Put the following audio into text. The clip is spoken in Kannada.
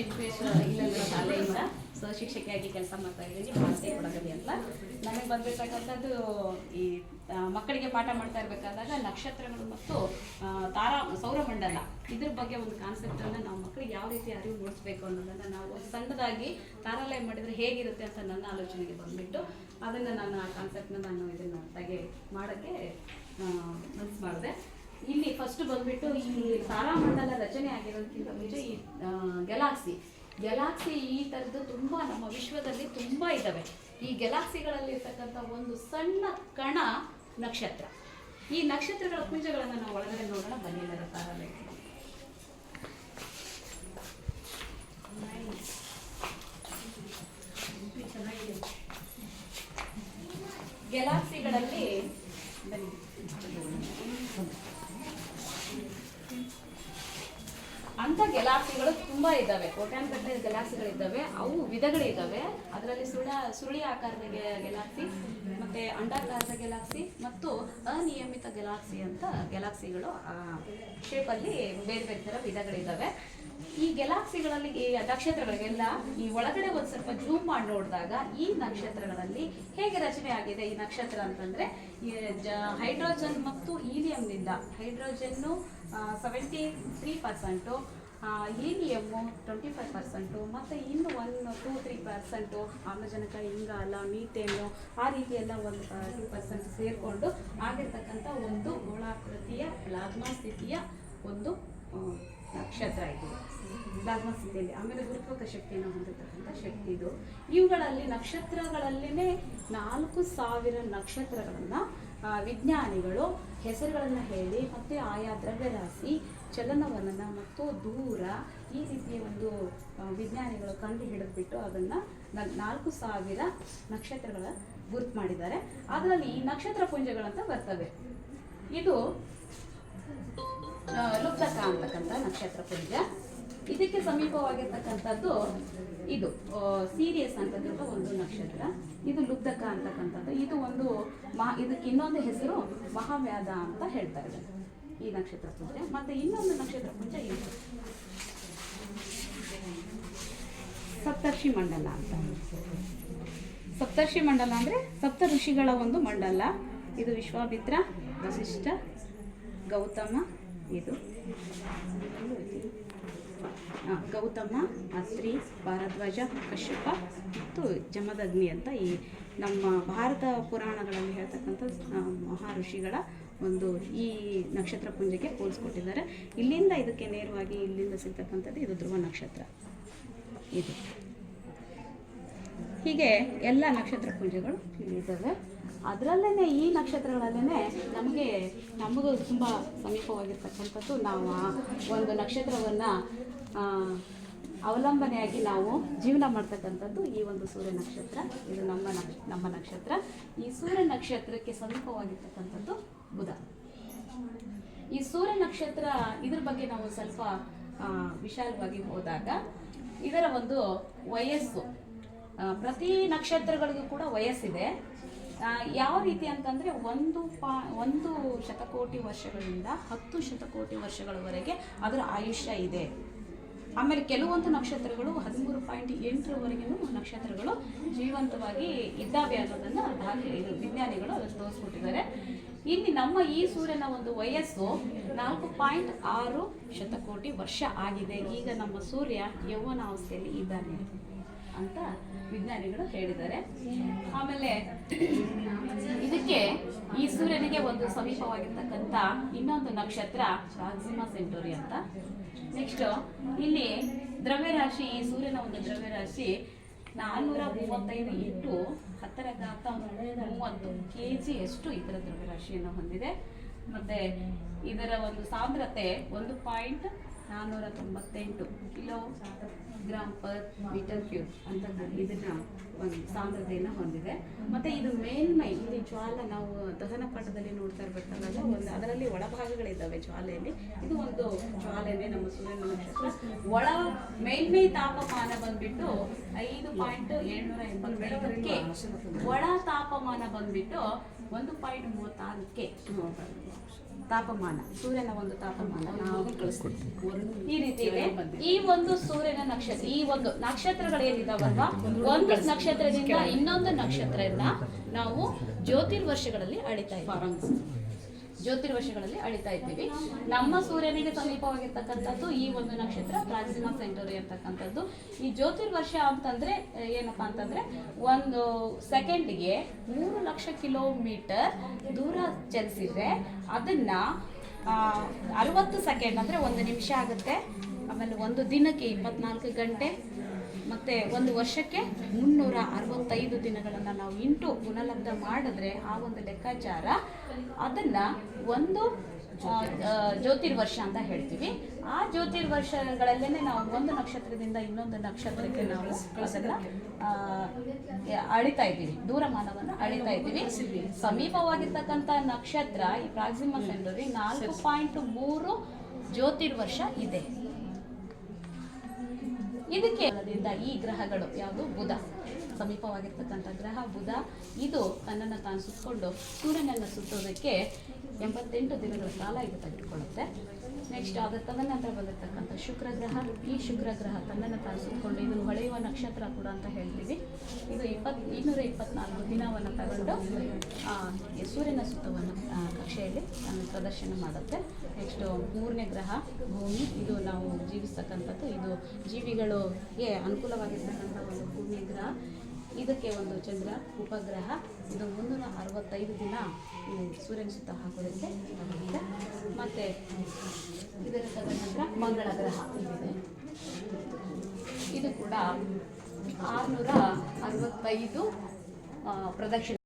ಎಜುಕೇಶನ್ ಶಾಲೆಯಿಂದ ಸೊ ಶಿಕ್ಷಕಿಯಾಗಿ ಕೆಲಸ ಮಾಡ್ತಾ ಇದ್ದೀನಿ. ಭಾರತಿ ಕೊಡಗಲಿ ಅಂತ. ನನಗೆ ಬಂದಿರತಕ್ಕಂಥದ್ದು ಈ ಮಕ್ಕಳಿಗೆ ಪಾಠ ಮಾಡ್ತಾ ಇರಬೇಕಾದಾಗ ನಕ್ಷತ್ರಗಳು ಮತ್ತು ತಾರಾ, ಸೌರಮಂಡಲ. ಇದ್ರ ಬಗ್ಗೆ ಒಂದು ಕಾನ್ಸೆಪ್ಟನ್ನು ನಾವು ಮಕ್ಕಳಿಗೆ ಯಾವ ರೀತಿ ಅರಿವು ಮೂಡಿಸ್ಬೇಕು ಅನ್ನೋದನ್ನು ನಾವು ಸಣ್ಣದಾಗಿ ತಾರಾಲಯ ಮಾಡಿದರೆ ಹೇಗಿರುತ್ತೆ ಅಂತ ನನ್ನ ಆಲೋಚನೆಗೆ ಬಂದುಬಿಟ್ಟು ಅದನ್ನು ನಾನು ಆ ಕಾನ್ಸೆಪ್ಟ್ನ ನಾನು ಇದನ್ನು ತೆಗೆ ಮಾಡೋಕ್ಕೆ ಮನಸ್ಸು ಮಾಡಿದೆ. ಇಲ್ಲಿ ಫಸ್ಟ್ ಬಂದ್ಬಿಟ್ಟು ಈ ತಾರಾಮಂಡಲ ರಚನೆ ಆಗಿರೋದಕ್ಕಿಂತ ಮುಂಚೆ ಈ ಗೆಲಾಕ್ಸಿ. ಗೆಲಾಕ್ಸಿ ಈ ಥರದ್ದು ತುಂಬ ನಮ್ಮ ವಿಶ್ವದಲ್ಲಿ ತುಂಬ ಇದ್ದಾವೆ. ಈ ಗೆಲಾಕ್ಸಿಗಳಲ್ಲಿ ಇರ್ತಕ್ಕಂಥ ಒಂದು ಸಣ್ಣ ಕಣ ನಕ್ಷತ್ರ. ಈ ನಕ್ಷತ್ರಗಳ ಪುಂಜಗಳನ್ನು ನಾವು ಒಳಗಡೆ ನೋಡೋಣ ಬನ್ನಿಲ್ಲದ ತಾರಾಲಯಕ್ಕೆ ಗೆಲಾಕ್ಸಿಗಳಲ್ಲಿ ಅಂತ ಗೆಲಾಕ್ಸಿಗಳು ತುಂಬಾ ಇದ್ದಾವೆ. ಕೋಟ್ಯಾನುಗಟ್ಟಲೆ ಗೆಲಾಕ್ಸಿಗಳಿದ್ದಾವೆ ಅವು ವಿಧಗಳಿದ್ದಾವೆ. ಅದರಲ್ಲಿ ಸುಳ, ಸುರುಳಿ ಆಕಾರದ ಗೆಲಾಕ್ಸಿ ಮತ್ತೆ ಅಂಡಾಕಾರದ ಗೆಲಾಕ್ಸಿ ಮತ್ತು ಅನಿಯಮಿತ ಗೆಲಾಕ್ಸಿ ಅಂತ ಗೆಲಾಕ್ಸಿಗಳು ಶೇಪಲ್ಲಿ ಬೇರೆ ಬೇರೆ ಥರ ವಿಧಗಳಿದ್ದಾವೆ. ಈ ಗೆಲಾಕ್ಸಿಗಳಲ್ಲಿ, ಈ ನಕ್ಷತ್ರಗಳಿಗೆಲ್ಲ ಈ ಒಳಗಡೆ ಒಂದು ಸ್ವಲ್ಪ ಜೂಮ್ ಮಾಡಿ ನೋಡಿದಾಗ ಈ ನಕ್ಷತ್ರಗಳಲ್ಲಿ ಹೇಗೆ ರಚನೆ ಆಗಿದೆ ಈ ನಕ್ಷತ್ರ ಅಂತಂದ್ರೆ, ಈ ಹೈಡ್ರೋಜನ್ ಮತ್ತು ಹೀಲಿಯಂನಿಂದ, hydrogen seventy three percent helium twenty five percent ಮತ್ತು ಇನ್ನು ಒಂದು ಟೂ ತ್ರೀ ಪರ್ಸೆಂಟು ಆಮ್ಲಜನಕ, ಇಂಗಾಲ, ಮೀಥೇನು, ಆ ರೀತಿ ಎಲ್ಲ ಒಂದು ಟೂ ಪರ್ಸೆಂಟ್ ಸೇರಿಕೊಂಡು ಆಗಿರ್ತಕ್ಕಂಥ ಒಂದು ಗೋಳಾಕೃತಿಯ, ಪ್ಲಾಸ್ಮಾ ಸ್ಥಿತಿಯ ಒಂದು ನಕ್ಷತ್ರ ಇದು. ಪ್ಲಾಸ್ಮಾ ಸ್ಥಿತಿಯಲ್ಲಿ ಆಮೇಲೆ ಗುರುತ್ವಕ ಶಕ್ತಿಯನ್ನು ಹೊಂದಿರತಕ್ಕಂಥ ಶಕ್ತಿ ಇದು. ಇವುಗಳಲ್ಲಿ ನಕ್ಷತ್ರಗಳಲ್ಲಿನೇ ನಾಲ್ಕು ಸಾವಿರ ನಕ್ಷತ್ರಗಳನ್ನು ವಿಜ್ಞಾನಿಗಳು ಹೆಸರುಗಳನ್ನು ಹೇಳಿ, ಮತ್ತು ಆಯಾ ದ್ರವ್ಯರಾಶಿ, ಚಲನವಲನ ಮತ್ತು ದೂರ ಈ ರೀತಿಯ ಒಂದು ವಿಜ್ಞಾನಿಗಳು ಕಂಡು ಹಿಡಿದ್ಬಿಟ್ಟು ಅದನ್ನು ನಾಲ್ಕು ಸಾವಿರ ನಕ್ಷತ್ರಗಳ ಗುರುತು ಮಾಡಿದ್ದಾರೆ. ಅದರಲ್ಲಿ ಈ ನಕ್ಷತ್ರ ಪುಂಜಗಳಂತ ಬರ್ತವೆ ಇದು ಆ, ಲುಪ್ತಕ ಅಂತಕ್ಕಂಥ ನಕ್ಷತ್ರ ಪುಂಜ ಇದಕ್ಕೆ ಸಮೀಪವಾಗಿರ್ತಕ್ಕಂಥದ್ದು ಇದು ಸೀರಿಯಸ್ ಅಂತಕ್ಕಂಥ ಒಂದು ನಕ್ಷತ್ರ. ಇದು ಲುಬ್ಧಕ ಅಂತಕ್ಕಂಥದ್ದು. ಇದು ಒಂದು ಮಹಾ ಇದಕ್ಕೆ ಇನ್ನೊಂದು ಹೆಸರು ಮಹಾವ್ಯಾದ ಅಂತ ಹೇಳ್ತಾ ಇದ್ದಾರೆ ಈ ನಕ್ಷತ್ರ ಪೂಜೆ. ಮತ್ತೆ ಇನ್ನೊಂದು ನಕ್ಷತ್ರ ಪೂಜೆ ಇದು. ಸಪ್ತರ್ಷಿ ಮಂಡಲ ಅಂತ. ಸಪ್ತರ್ಷಿ ಮಂಡಲ ಅಂದರೆ ಸಪ್ತ ಋಷಿಗಳ ಒಂದು ಮಂಡಲ. ಇದು ವಿಶ್ವಾಮಿತ್ರ ವಸಿಷ್ಠ ಗೌತಮ ಇದು. ಗೌತಮ ಅತ್ರಿ ಭಾರದ್ವಾಜ, ಕಶ್ಯಪ ಮತ್ತು ಜಮದಗ್ನಿ ಅಂತ ಈ ನಮ್ಮ ಭಾರತ ಪುರಾಣಗಳಲ್ಲಿ ಹೇಳ್ತಕ್ಕಂಥ ಋಷಿಗಳ ಒಂದು ಈ ನಕ್ಷತ್ರ ಪುಂಜಕ್ಕೆ ಹೋಲಿಸ್ಕೊಟ್ಟಿದ್ದಾರೆ. ಇಲ್ಲಿಂದ ಇದಕ್ಕೆ ನೇರವಾಗಿ ಇಲ್ಲಿಂದ ಸಿಗ್ತಕ್ಕಂಥದ್ದು ಇದು ಧ್ರುವ ನಕ್ಷತ್ರ. ಇದು. ಹೀಗೆ ಎಲ್ಲ ನಕ್ಷತ್ರ ಪುಂಜಗಳು ಇಲ್ಲಿದ್ದಾವೆ. ಅದರಲ್ಲೇ ಈ ನಕ್ಷತ್ರಗಳಲ್ಲೇ ನಮಗೆ, ನಮಗೂ ತುಂಬ ಸಮೀಪವಾಗಿರ್ತಕ್ಕಂಥದ್ದು ನಾವು ಒಂದು ನಕ್ಷತ್ರವನ್ನು ಅವಲಂಬನೆಯಾಗಿ ನಾವು ಜೀವನ ಮಾಡ್ತಕ್ಕಂಥದ್ದು ಈ ಒಂದು ಸೂರ್ಯ ನಕ್ಷತ್ರ. ಇದು ನಮ್ಮ ನಕ್ಷ, ನಮ್ಮ ನಕ್ಷತ್ರ. ಈ ಸೂರ್ಯ ನಕ್ಷತ್ರಕ್ಕೆ ಸಮೀಪವಾಗಿರ್ತಕ್ಕಂಥದ್ದು ಬುಧ. ಈ ಸೂರ್ಯ ನಕ್ಷತ್ರ ಇದ್ರ ಬಗ್ಗೆ ನಾವು ಸ್ವಲ್ಪ ವಿಶಾಲವಾಗಿ ಹೋದಾಗ, ಇದರ ಒಂದು ವಯಸ್ಸು ಪ್ರತಿ ನಕ್ಷತ್ರಗಳಿಗೂ ಕೂಡ ವಯಸ್ಸಿದೆ. ಯಾವ ರೀತಿ ಅಂತಂದರೆ ಒಂದು ಪಾ ಒಂದು ಶತಕೋಟಿ ವರ್ಷಗಳಿಂದ ಹತ್ತು ಶತಕೋಟಿ ವರ್ಷಗಳವರೆಗೆ ಅದರ ಆಯುಷ್ಯ ಇದೆ. ಆಮೇಲೆ ಕೆಲವೊಂದು ನಕ್ಷತ್ರಗಳು ಹದಿಮೂರು ಪಾಯಿಂಟ್ ಎಂಟರವರೆಗೂ ನಕ್ಷತ್ರಗಳು ಜೀವಂತವಾಗಿ ಇದ್ದಾವೆ ಅನ್ನೋದನ್ನು ದಾಖಲೆ ಇದು ವಿಜ್ಞಾನಿಗಳು ಅದನ್ನು ತೋರಿಸ್ಕೊಟ್ಟಿದ್ದಾರೆ. ಇಲ್ಲಿ ನಮ್ಮ ಈ ಸೂರ್ಯನ ಒಂದು ವಯಸ್ಸು ನಾಲ್ಕು ಪಾಯಿಂಟ್ ಆರು ಶತಕೋಟಿ ವರ್ಷ ಆಗಿದೆ. ಈಗ ನಮ್ಮ ಸೂರ್ಯ ಯೌವನ ಅವಸ್ಥೆಯಲ್ಲಿ ಇದ್ದಾನೆ ಅಂತ ವಿಜ್ಞಾನಿಗಳು ಹೇಳಿದ್ದಾರೆ. ಆಮೇಲೆ ಇದಕ್ಕೆ ಈ ಸೂರ್ಯನಿಗೆ ಒಂದು ಸಮೀಪವಾಗಿರ್ತಕ್ಕಂಥ ಇನ್ನೊಂದು ನಕ್ಷತ್ರ ಪ್ರಾಕ್ಸಿಮಾ ಸೆಂಟೋರಿ ಅಂತ. ನೆಕ್ಸ್ಟ್ ಇಲ್ಲಿ ದ್ರವ್ಯರಾಶಿ, ಈ ಸೂರ್ಯನ ಒಂದು ದ್ರವ್ಯರಾಶಿ ನಾನ್ನೂರ ಮೂವತ್ತೈದು ಇಂಟು ಹತ್ತರ ಘಾತ ಮೂವತ್ತು ಕೆ ಜಿಯಷ್ಟು ಇದರ ದ್ರವ್ಯರಾಶಿಯನ್ನು ಹೊಂದಿದೆ. ಮತ್ತೆ ಇದರ ಒಂದು ಸಾಂದ್ರತೆ ಒಂದು ಪಾಯಿಂಟ್ ನಾನ್ನೂರ ತೊಂಬತ್ತೆಂಟು kilo. Gram per metre cube ಅಂತ ಇದನ್ನ ಒಂದು ಸಾಂದ್ರತೆಯನ್ನು ಹೊಂದಿದೆ. ಮತ್ತೆ ಇದು ಮೇಲ್ಮೈ ಇಲ್ಲಿ ಜ್ವಾಲ ನಾವು ದಹನ ಪಟದಲ್ಲಿ ನೋಡ್ತಾ ಇರ್ಬೇಕಾದಾಗ ಒಂದು ಅದರಲ್ಲಿ ಒಳಭಾಗಗಳಿದ್ದಾವೆ ಜ್ವಾಲೆಯಲ್ಲಿ. ಇದು ಒಂದು ಜ್ವಾಲೆನೆ ನಮ್ಮ ಸೂರ್ಯನ ನಕ್ಷತ್ರ. ಒಳ ಮೇಲ್ಮೈ ತಾಪಮಾನ ಬಂದ್ಬಿಟ್ಟು ಐದು ಪಾಯಿಂಟ್ ಏಳ್ನೂರ ಎಂಬತ್ತೈದಕ್ಕೆ ಒಳ ತಾಪಮಾನ ಬಂದ್ಬಿಟ್ಟು ಒಂದು ಪಾಯಿಂಟ್ ಮೂವತ್ತಾರಕ್ಕೆ ತಾಪಮಾನ ಸೂರ್ಯನ ಒಂದು ತಾಪಮಾನ ನಾವು ಈ ರೀತಿ ಇದೆ ಈ ಒಂದು ಸೂರ್ಯನ ನಕ್ಷತ್ರ ಈ ಒಂದು ನಕ್ಷತ್ರಗಳು ಏನಿದಾವಲ್ವಾ? ಒಂದು ನಕ್ಷತ್ರದಿಂದ ಇನ್ನೊಂದು ನಕ್ಷತ್ರನ ನಾವು ಜ್ಯೋತಿರ್ವರ್ಷಗಳಲ್ಲಿ ಅಳಿತಾ ಇದ್ದೀವಿ. ಜ್ಯೋತಿರ್ವರ್ಷಗಳಲ್ಲಿ ಅಳಿತಾ ಇದ್ದೀವಿ. ನಮ್ಮ ಸೂರ್ಯನಿಗೆ ಸಮೀಪವಾಗಿರ್ತಕ್ಕಂಥದ್ದು ಈ ಒಂದು ನಕ್ಷತ್ರ, ಪ್ರಾಕ್ಸಿಮಾ ಸೆಂಟರಿ ಅಂತಕ್ಕಂಥದ್ದು ಈ ಜ್ಯೋತಿರ್ವರ್ಷ ಅಂತಂದ್ರೆ, ಏನಪ್ಪಾ ಅಂತಂದ್ರೆ, ಒಂದು ಸೆಕೆಂಡ್ಗೆ ಮೂರು ಲಕ್ಷ ಕಿಲೋಮೀಟರ್ ದೂರ ಚಲಿಸಿದ್ರೆ ಅದನ್ನ ಅರವತ್ತು ಸೆಕೆಂಡ್, ಅಂದ್ರೆ ಒಂದು ನಿಮಿಷ ಆಗುತ್ತೆ. ಆಮೇಲೆ ಒಂದು ದಿನಕ್ಕೆ ಇಪ್ಪತ್ನಾಲ್ಕು ಗಂಟೆ. ಮತ್ತೆ ಒಂದು ವರ್ಷಕ್ಕೆ ಮುನ್ನೂರ ಅರವತ್ತೈದು ದಿನಗಳನ್ನು ನಾವು ಇಂಟು ಗುಣಲಬ್ಧ ಮಾಡಿದ್ರೆ ಆ ಒಂದು ಲೆಕ್ಕಾಚಾರ ಅದನ್ನ ಒಂದು ಜ್ಯೋತಿರ್ವರ್ಷ ಅಂತ ಹೇಳ್ತೀವಿ. ಆ ಜ್ಯೋತಿರ್ವರ್ಷಗಳಲ್ಲೇ ನಾವು ಒಂದು ನಕ್ಷತ್ರದಿಂದ ಇನ್ನೊಂದು ನಕ್ಷತ್ರಕ್ಕೆ ನಾವು ಅದನ್ನ ಅಳಿತಾ ಇದ್ದೀವಿ. ದೂರಮಾನವನ್ನು ಅಳಿತಾ ಇದ್ದೀವಿ. ಸಮೀಪವಾಗಿರ್ತಕ್ಕಂಥ ನಕ್ಷತ್ರ ಈ ಪ್ರಾಕ್ಸಿಮಲ್ ಸೆಂಟರಿ ನಾಲ್ಕು ಪಾಯಿಂಟ್ ಮೂರು ಜ್ಯೋತಿರ್ವರ್ಷ ಇದೆ. ಇದಕ್ಕೆ ಈ ಗ್ರಹಗಳು ಯಾವುದು? ಬುಧ. ಸಮೀಪವಾಗಿರ್ತಕ್ಕಂಥ ಗ್ರಹ ಬುಧ. ಇದು ತನ್ನನ್ನು ತಾನು ಸುತ್ತಕೊಂಡು ಸೂರ್ಯನನ್ನು ಸುತ್ತೋದಕ್ಕೆ ಎಂಬತ್ತೆಂಟು ದಿನಗಳ ಕಾಲ ಇದು ತೆಗೆದುಕೊಳ್ಳುತ್ತೆ. ನೆಕ್ಸ್ಟ್ ಅದರ ತದನಂತರ ಬಂದಿರತಕ್ಕಂಥ ಶುಕ್ರ ಗ್ರಹ ಈ ಶುಕ್ರ ಗ್ರಹ ತನ್ನನ್ನು ತಾನು ಇದು ಹೊಳೆಯುವ ನಕ್ಷತ್ರ ಕೂಡ ಅಂತ ಹೇಳ್ತೀವಿ. ಇದು ಇಪ್ಪತ್, ಇನ್ನೂರ ಇಪ್ಪತ್ನಾಲ್ಕು ದಿನವನ್ನು ತಗೊಂಡು ಸೂರ್ಯನ ಸುತ್ತವನ್ನು ಕಕ್ಷೆಯಲ್ಲಿ ಪ್ರದರ್ಶನ ಮಾಡುತ್ತೆ. ನೆಕ್ಸ್ಟ್ ಮೂರನೇ ಗ್ರಹ, ಭೂಮಿ, ಇದು ನಾವು ಜೀವಿಸ್ತಕ್ಕಂಥದ್ದು, ಇದು ಜೀವಿಗಳಿಗೆ ಅನುಕೂಲವಾಗಿರ್ತಕ್ಕಂಥ ಒಂದು ಭೂಮಿ ಗ್ರಹ. ಇದಕ್ಕೆ ಒಂದು ಚಂದ್ರ ಉಪಗ್ರಹ. ಇದು ಮುನ್ನೂರ ಅರವತ್ತೈದು ದಿನ ಸೂರ್ಯನ ಸುತ್ತ ಹಾಕೋದಕ್ಕೆ ತಗೊಳುತ್ತೆ ಮತ್ತು ಇದರ ತದನಂತರ ಮಂಗಳ ಗ್ರಹ ಇದೆ. ಇದು ಕೂಡ ಆರುನೂರ ಅರವತ್ತೈದು ಪ್ರದಕ್ಷಿಣೆ.